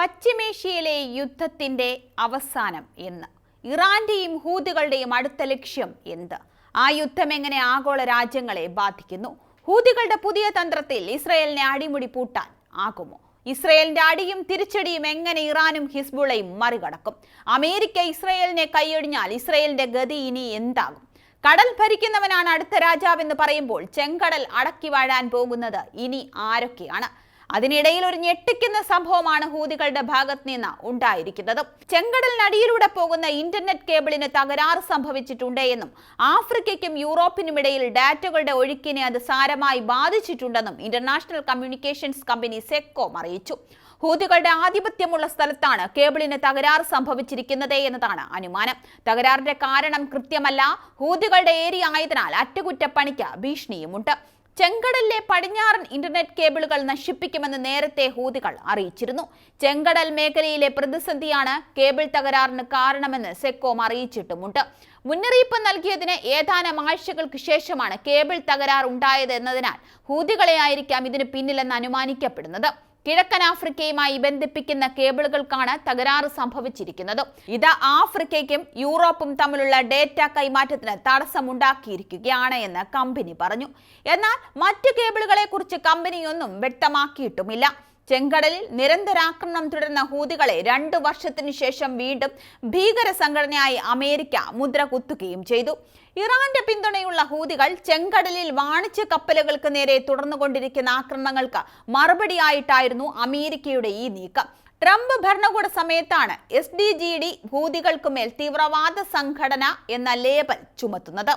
പശ്ചിമേഷ്യയിലെ യുദ്ധത്തിന്റെ അവസാനം എന്ന്. ഇറാന്റെയും ഹൂതികളുടെയും അടുത്ത ലക്ഷ്യം എന്ത്? ആ യുദ്ധം എങ്ങനെ ആഗോള രാജ്യങ്ങളെ ബാധിക്കുന്നു? ഹൂതികളുടെ പുതിയ തന്ത്രത്തിൽ ഇസ്രയേലിനെ അടിമുടി പൂട്ടാൻ ആകുമോ? ഇസ്രയേലിന്റെ അടിയും തിരിച്ചടിയും എങ്ങനെ ഇറാനും ഹിസ്ബുളയും മറികടക്കും? അമേരിക്ക ഇസ്രയേലിനെ കൈയൊഴിഞ്ഞാൽ ഇസ്രയേലിന്റെ ഗതി ഇനി എന്താകും? കടൽ ഭരിക്കുന്നവനാണ് അടുത്ത രാജാവെന്ന് പറയുമ്പോൾ ചെങ്കടൽ അടക്കി വാഴാൻ പോകുന്നത് ഇനി ആരൊക്കെയാണ്? അതിനിടയിൽ ഒരു ഞെട്ടിക്കുന്ന സംഭവമാണ് ഹൂതികളുടെ ഭാഗത്ത് നിന്ന് ഉണ്ടായിരിക്കുന്നത്. ചെങ്കടലിനടിയിലൂടെ പോകുന്ന ഇന്റർനെറ്റ് കേബിളിന് തകരാറ് സംഭവിച്ചിട്ടുണ്ട് എന്നും ആഫ്രിക്കയ്ക്കും യൂറോപ്പിനും ഇടയിൽ ഡാറ്റകളുടെ ഒഴുക്കിനെ അത് സാരമായി ബാധിച്ചിട്ടുണ്ടെന്നും ഇന്റർനാഷണൽ കമ്മ്യൂണിക്കേഷൻസ് കമ്പനി സെക്കോ അറിയിച്ചു. ഹൂതികളുടെ ആധിപത്യമുള്ള സ്ഥലത്താണ് കേബിളിന് തകരാറ് സംഭവിച്ചിരിക്കുന്നത് എന്നതാണ് അനുമാനം. തകരാറിന്റെ കാരണം കൃത്യമല്ല ഹൂതികളുടെ ഏരിയ ആയതിനാൽ അറ്റകുറ്റപ്പണിക്ക് ഭീഷണിയുമുണ്ട്. ചെങ്കടലിലെ പടിഞ്ഞാറൻ ഇന്റർനെറ്റ് കേബിളുകൾ നശിപ്പിക്കുമെന്ന് നേരത്തെ ഹൂതികൾ അറിയിച്ചിരുന്നു. ചെങ്കടൽ മേഖലയിലെ പ്രതിസന്ധിയാണ് കേബിൾ തകരാറിന് കാരണമെന്ന് സെക്കോം അറിയിച്ചിട്ടുമുണ്ട്. മുന്നറിയിപ്പ് നൽകിയതിന് ഏതാനും ആഴ്ചകൾക്ക് ശേഷമാണ് കേബിൾ തകരാർ ഉണ്ടായത് എന്നതിനാൽ ഹൂതികളെ ആയിരിക്കാം ഇതിന് പിന്നിലെന്ന് അനുമാനിക്കപ്പെടുന്നത്. കിഴക്കൻ ആഫ്രിക്കയുമായി ബന്ധിപ്പിക്കുന്ന കേബിളുകൾക്കാണ് തകരാറ് സംഭവിച്ചിരിക്കുന്നത്. ഇത് ആഫ്രിക്കയ്ക്കും യൂറോപ്പും തമ്മിലുള്ള ഡേറ്റ കൈമാറ്റത്തിന് തടസ്സമുണ്ടാക്കിയിരിക്കുകയാണ് എന്ന് കമ്പനി പറഞ്ഞു. എന്നാൽ മറ്റ് കേബിളുകളെക്കുറിച്ച് കമ്പനിയൊന്നും വ്യക്തമാക്കിയിട്ടുമില്ല. ചെങ്കടലിൽ നിരന്തരാക്രമണം തുടരുന്ന ഹൂതികളെ രണ്ടു വർഷത്തിനു ശേഷം വീണ്ടും ഭീകര സംഘടനയായി അമേരിക്ക മുദ്ര കുത്തുകയും ചെയ്തു. ഇറാന്റെ പിന്തുണയുള്ള ഹൂതികൾ ചെങ്കടലിൽ വാണിജ്യ കപ്പലുകൾക്ക് നേരെ തുടർന്നുകൊണ്ടിരിക്കുന്ന ആക്രമണങ്ങൾക്ക് മറുപടിയായിട്ടായിരുന്നു അമേരിക്കയുടെ ഈ നീക്കം. ട്രംപ് ഭരണകൂട സമയത്താണ് എസ് ഡി ജി ഡി ഭൂതികൾക്കുമേൽ തീവ്രവാദ സംഘടന എന്ന ലേബൽ ചുമത്തുന്നത്.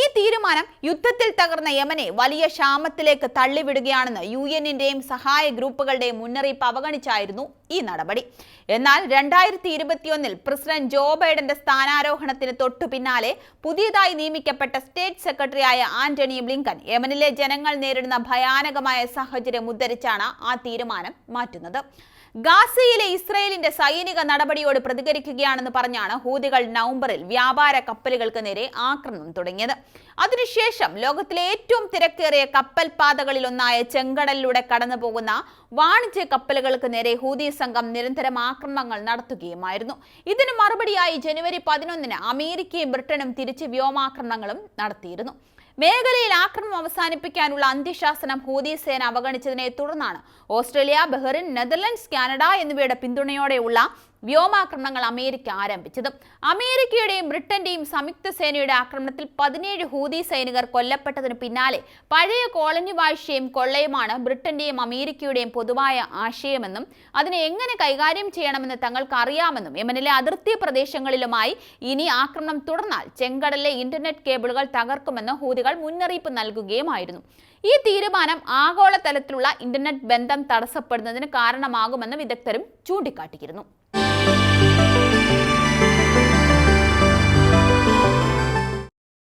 ഈ തീരുമാനം യുദ്ധത്തിൽ തകർന്ന യമനെ വലിയ ക്ഷാമത്തിലേക്ക് തള്ളിവിടുകയാണെന്ന് യു എന്നിന്റെയും സഹായ ഗ്രൂപ്പുകളുടെയും മുന്നറിയിപ്പ് അവഗണിച്ചായിരുന്നു ഈ നടപടി. എന്നാൽ രണ്ടായിരത്തി ഇരുപത്തിയൊന്നിൽ പ്രസിഡന്റ് ജോ ബൈഡന്റെ സ്ഥാനാരോഹണത്തിന് തൊട്ടു പിന്നാലെ പുതിയതായി നിയമിക്കപ്പെട്ട സ്റ്റേറ്റ് സെക്രട്ടറിയായ ആന്റണി ബ്ലിങ്കൻ യമനിലെ ജനങ്ങൾ നേരിടുന്ന ഭയാനകമായ സാഹചര്യം ഉദ്ധരിച്ചാണ് ആ തീരുമാനം മാറ്റുന്നത്. ഗാസയിലെ ഇസ്രയേലിന്റെ സൈനിക നടപടിയോട് പ്രതികരിക്കുകയാണെന്ന് പറഞ്ഞാണ് ഹൂതികൾ നവംബറിൽ വ്യാപാര കപ്പലുകൾക്ക് നേരെ ആക്രമണം തുടങ്ങിയത്. അതിനുശേഷം ലോകത്തിലെ ഏറ്റവും തിരക്കേറിയ കപ്പൽ പാതകളിലൊന്നായ ചെങ്കടലിലൂടെ കടന്നുപോകുന്ന വാണിജ്യ കപ്പലുകൾക്ക് നേരെ ഹൂതി സംഘം നിരന്തരം ആക്രമണങ്ങൾ നടത്തുകയുമായിരുന്നു. ഇതിന് മറുപടിയായി ജനുവരി പതിനൊന്നിന് അമേരിക്കയും ബ്രിട്ടനും തിരിച്ച് വ്യോമാക്രമണങ്ങളും നടത്തിയിരുന്നു. മേഖലയിൽ ആക്രമണം അവസാനിപ്പിക്കാനുള്ള അന്ത്യശാസനം ഹൂതി സേന അവഗണിച്ചതിനെ തുടർന്നാണ് ഓസ്ട്രേലിയ ബഹ്റിൻ നെതർലൻഡ്സ് കാനഡ എന്നിവയുടെ പിന്തുണയോടെയുള്ള വ്യോമാക്രമണങ്ങൾ അമേരിക്ക ആരംഭിച്ചത് അമേരിക്കയുടെയും ബ്രിട്ടന്റെയും സംയുക്ത സേനയുടെ ആക്രമണത്തിൽ പതിനേഴ് ഹൂതി സൈനികർ കൊല്ലപ്പെട്ടതിന് പിന്നാലെ പഴയ കോളനി വാഴ്ചയും കൊള്ളയുമാണ് ബ്രിട്ടന്റെയും അമേരിക്കയുടെയും പൊതുവായ ആശയമെന്നും അതിനെ എങ്ങനെ കൈകാര്യം ചെയ്യണമെന്ന് തങ്ങൾക്ക് അറിയാമെന്നും യമനിലെ അതിർത്തി പ്രദേശങ്ങളിലുമായി ഇനി ആക്രമണം തുടർന്നാൽ ചെങ്കടലിലെ ഇന്റർനെറ്റ് കേബിളുകൾ തകർക്കുമെന്ന് ഹൂതികൾ മുന്നറിയിപ്പ് നൽകുകയുമായിരുന്നു. ഈ തീരുമാനം ആഗോളതലത്തിലുള്ള ഇന്റർനെറ്റ് ബന്ധം തടസ്സപ്പെടുന്നതിന് കാരണമാകുമെന്ന് വിദഗ്ധരും ചൂണ്ടിക്കാട്ടിയിരുന്നു. Thank you.